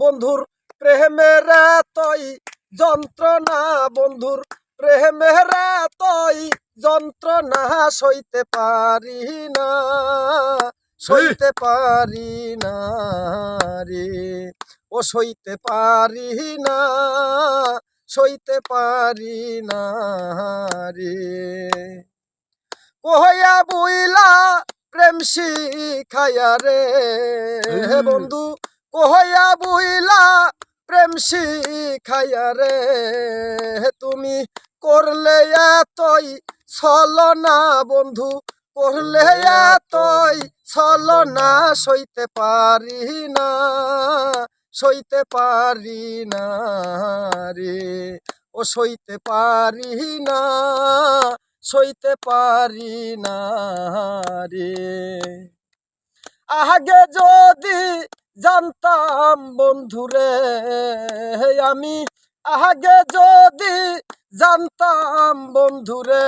বন্ধুর প্রেমের তই যন্ত্রণা বন্ধুর প্রেমের তই যন্ত্রণা সইতে পারি না সইতে পারি না রে। ও সইতে পারি না সইতে পারি না রে। কহয়া বুইলা প্রেম শিখায়া রে হে বন্ধু কহয়া বুইলা প্রেম শিখায়া রে। তুমি করলে এতই ছলনা বন্ধু করলে এতই ছলনা সইতে পারি না সইতে পারি না রে। ও সইতে পারি না সইতে পারি না রে। আগে যদি জানতাম বন্ধুরে আমি। আগে যদি জানতাম বন্ধুরে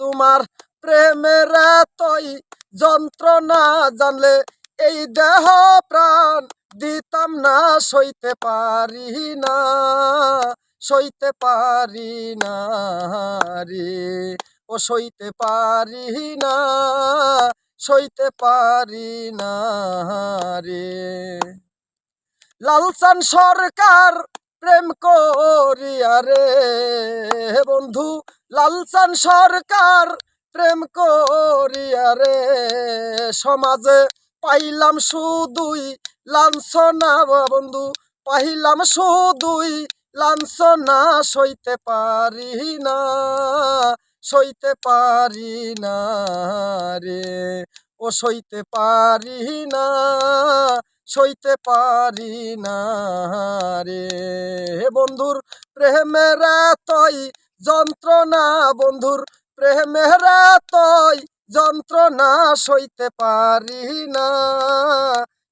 তোমার প্রেমের এতই যন্ত্রণা জানলে এই দেহ প্রাণ দিতাম না, সইতে পারি না, সইতে পারি না রে। ও সইতে পারি না সইতে পারি না রে। লালসান সরকার প্রেম করিয়া রে। বন্ধু, লালসান সরকার প্রেম করিয়া রে। সমাজে পাইলাম শুধুই লাঞ্ছনা বন্ধু, পাইলাম শুধুই লাঞ্ছনা, সইতে পারি না। সইতে পারি না রে। ও সইতে পারি না, সইতে পারি না রে। বন্ধুর প্রেমের তই যন্ত্রণা, বন্ধুর প্রেমের তই যন্ত্রণা, সইতে পারি না,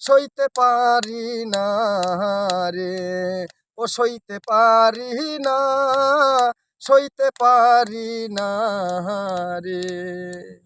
সইতে পারি না রে। ও সইতে পারি না সইতে পারি না রে।